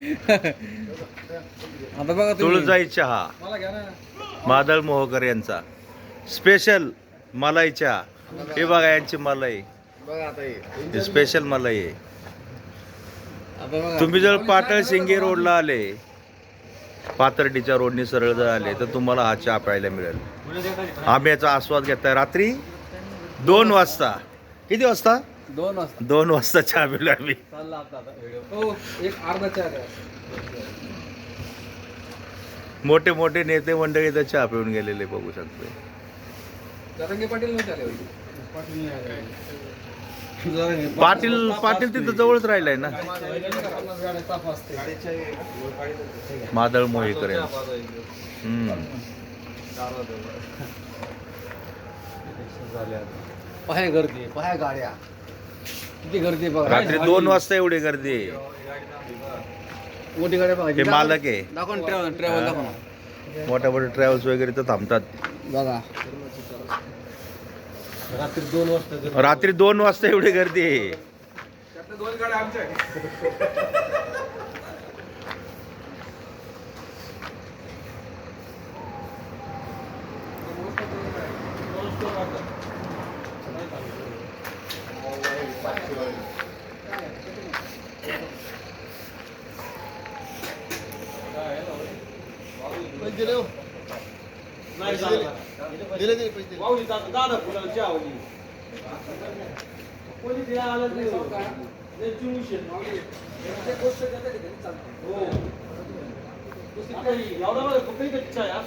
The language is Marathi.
आता बघा तुळजाई चहा मादळ मोहकर यांचा. स्पेशल मलाई चहा हे बघा यांची मलाई. स्पेशल मलाई आहे. तुम्ही जर पाटळ शिंगे रोडला आले पाथर्डीच्या रोडने सरळ जर आले तर तुम्हाला हा चहा प्यायला मिळेल. आंब्याचा आस्वाद घेताय. रात्री दोन वाजता. किती वाजता? दोन वाजता दोन वाजता चहा पिलो आम्ही चालला आता आता व्हिडिओ हो एक अर्धा चहा द्या मोठे मोठे नेते मंडळी तर चहा पिऊन गेलेले बघू शकतो जरंगे पाटील नव्हते आले होते. पाटील तिथं जवळच राहिलाय ना. मादळ मोहेकर यांचा हम्म. गर्दी आहे, पाय गाड्या किती गर्दी बघा. रात्री दोन वाजता एवढी गर्दी आहे. मोठी गाडी बघा. हे मालक आहे. दाखव ट्रॅव्हल ट्रॅव्हल मोठ्या मोठ्या ट्रॅव्हल्स वगैरे तर थांबतात. बघा. रात्री दोन वाजता एवढी गर्दी आहे. दादा फुलाची आवली कोणी तिला आलं नाही गोष्ट करता हो एवढा मला कुठेही कच्चा आहे